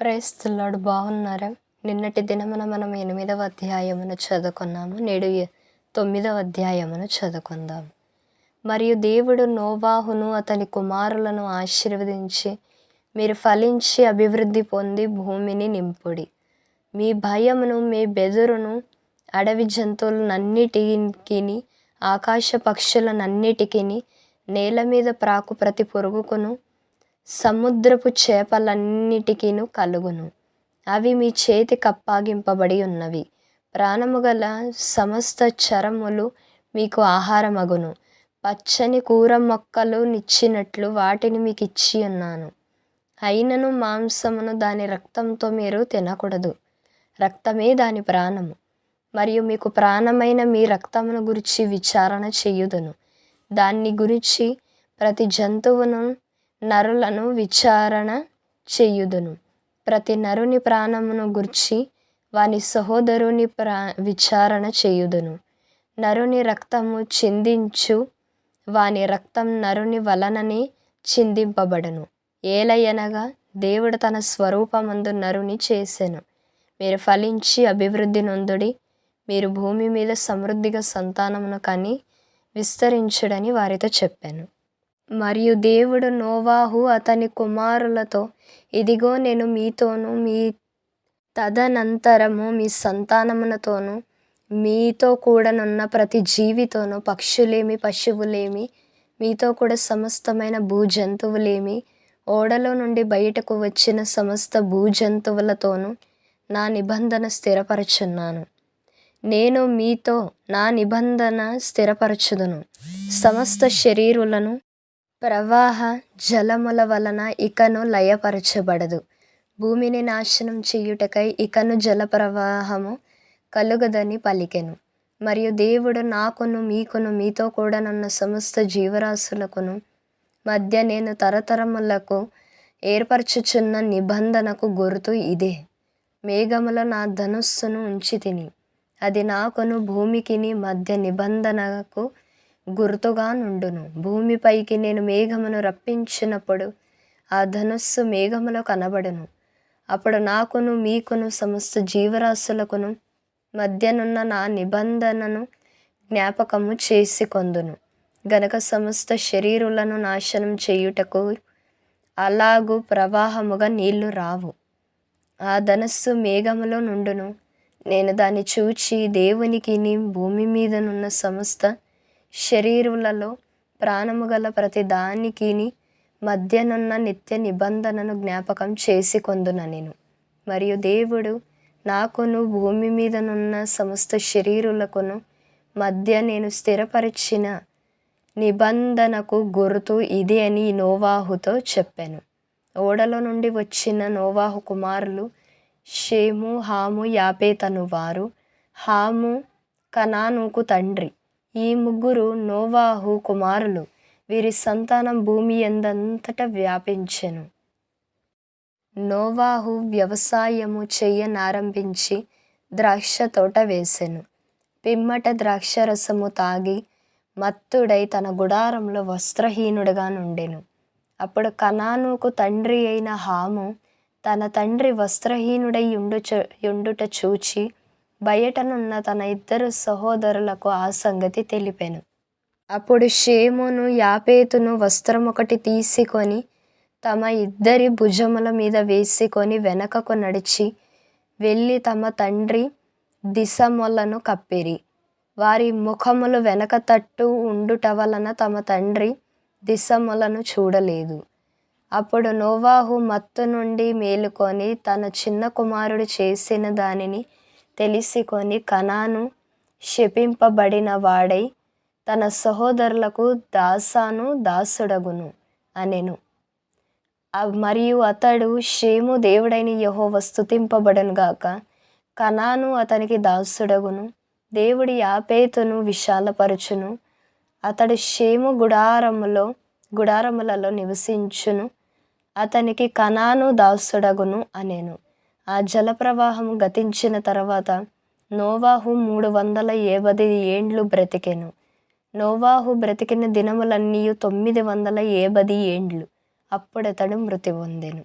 ప్రైస్తులాడు బాగున్నారా? నిన్నటి దినమున మనం ఎనిమిదవ అధ్యాయమును చదువుకున్నాము. నేడు తొమ్మిదవ అధ్యాయమును చదువుకుందాం మరియు దేవుడు నోవాహును అతని కుమారులను ఆశీర్వదించి మీరు ఫలించి అభివృద్ధి పొంది భూమిని నింపుడి. మీ భయమును మీ బెదురును అడవి జంతువులనన్నిటికి ఆకాశ పక్షులనన్నిటికీ నేల మీద ప్రాకు ప్రతి పురుగుకును. సముద్రపు చేపలన్నిటికీను కలుగును. అవి మీ చేతికి అప్పగింపబడి ఉన్నవి. ప్రాణము గల సమస్త చరములు మీకు ఆహారమగును. పచ్చని కూర మొక్కలు నిచ్చినట్లు వాటిని మీకు ఇచ్చి ఉన్నాను. అయినను మాంసమును దాని రక్తంతో మీరు తినకూడదు. రక్తమే దాని ప్రాణము. మరియు మీకు ప్రాణమైన మీ రక్తమును గురించి విచారణ చేయుదును. దాన్ని గురించి ప్రతి జంతువును నరులను విచారణ చేయుదును. ప్రతి నరుని ప్రాణమును గుర్చి వాని సహోదరుని ప్రా విచారణ చేయుదును. నరుని రక్తము చిందించు వాని రక్తం నరుని వలననే చిందింపబడను. ఏలయనగా దేవుడు తన స్వరూపమందు నరుని చేసెను. మీరు ఫలించి అభివృద్ధి నొందుడి మీరు భూమి మీద సమృద్ధిగా సంతానమును కని విస్తరించుడని వారితో చెప్పాను. మరియు దేవుడు నోవాహు అతని కుమారులతో ఇదిగో నేను మీతోను మీ తదనంతరము మీ సంతానములతోను మీతో కూడానున్న ప్రతి జీవితోను పక్షులేమి పశువులేమి మీతో కూడా సమస్తమైన భూజంతువులేమి ఓడలో నుండి బయటకు వచ్చిన సమస్త భూజంతువులతోనూ నా నిబంధన స్థిరపరచున్నాను. నేను మీతో నా నిబంధన స్థిరపరచుదును. సమస్త శరీరులను ప్రవాహ జలముల వలన ఇకను లయపరచబడదు. భూమిని నాశనం చేయుటకై ఇకను జల ప్రవాహము కలుగదని పలికెను. మరియు దేవుడు నాకును మీకును మీతో కూడానున్న సమస్త జీవరాశులకును మధ్య నేను తరతరములకు ఏర్పరచుచున్న నిబంధనకు గుర్తు ఇదే. మేఘముల నా ధనుస్సును ఉంచి తిని అది నాకును భూమికిని మధ్య నిబంధనకు గుర్తుగా నుండును. భూమిపైకి నేను మేఘమును రప్పించినప్పుడు ఆ ధనుస్సు మేఘములో కనబడును. అప్పుడు నాకును మీకును సమస్త జీవరాశులకును మధ్యనున్న నా నిబంధనను జ్ఞాపకము చేసి కొందును. గనక సమస్త శరీరులను నాశనం చేయుటకు అలాగు ప్రవాహముగా నీళ్ళు రావు. ఆ ధనస్సు మేఘములో నుండును. నేను దాన్ని చూచి దేవునికిని భూమి మీదనున్న సమస్త శరీరులలో ప్రాణము గల ప్రతి దానికి మధ్యనున్న నిత్య నిబంధనను జ్ఞాపకం చేసి కొందున నేను. మరియు దేవుడు నాకును భూమి మీదనున్న సమస్త శరీరులకును మధ్య నేను స్థిరపరిచిన నిబంధనకు గుర్తు ఇది అని నోవాహుతో చెప్పాను. ఓడలో నుండి వచ్చిన నోవాహు కుమారులు షేము హాము యాపేతను వారు హాము కనానుకు తండ్రి. ఈ ముగ్గురు నోవాహు కుమారులు వీరి సంతానం భూమి ఎందంతట వ్యాపించెను. నోవాహు వ్యవసాయము చెయ్యనారంభించి ద్రాక్ష తోట వేసెను. పిమ్మట ద్రాక్షరసము తాగి మత్తుడై తన గుడారంలో వస్త్రహీనుడుగా నుండెను. అప్పుడు కనానుకు తండ్రి అయిన హాము తన తండ్రి వస్త్రహీనుడై ఉండుచ ఉండుట చూచి బయటనున్న తన ఇద్దరు సహోదరులకు ఆ సంగతి తెలిపెను. అప్పుడు షేమును యాపేతును వస్త్రం ఒకటి తీసుకొని తమ ఇద్దరి భుజముల మీద వేసుకొని వెనకకు నడిచి వెళ్ళి తమ తండ్రి దిశములను కప్పిరి. వారి ముఖములు వెనక తట్టు ఉండుట వలన తమ తండ్రి దిశములను చూడలేదు. అప్పుడు నోవాహు మత్తు నుండి మేలుకొని తన చిన్న కుమారుడు చేసిన దానిని తెలిసికొని కనాను శపింపబడిన వాడై తన సహోదరులకు దాసాను దాసుడగును అనెను. మరియు అతడు షేము దేవుడైన యహో స్తుతింపబడను గాక కనాను అతనికి దాసుడగును దేవుడి యాపేతును విశాలపరచును అతడు షేము గుడారములో గుడారములలో నివసించును అతనికి కనాను దాసుడగును అనెను. ఆ జలప్రవాహం గతించిన తర్వాత నోవాహు మూడు వందల ఏబది ఏండ్లు బ్రతికెను. నోవాహు బ్రతికిన దినములన్నీ తొమ్మిది వందల ఏబది ఏండ్లు. అప్పుడతడు మృతి పొందెను.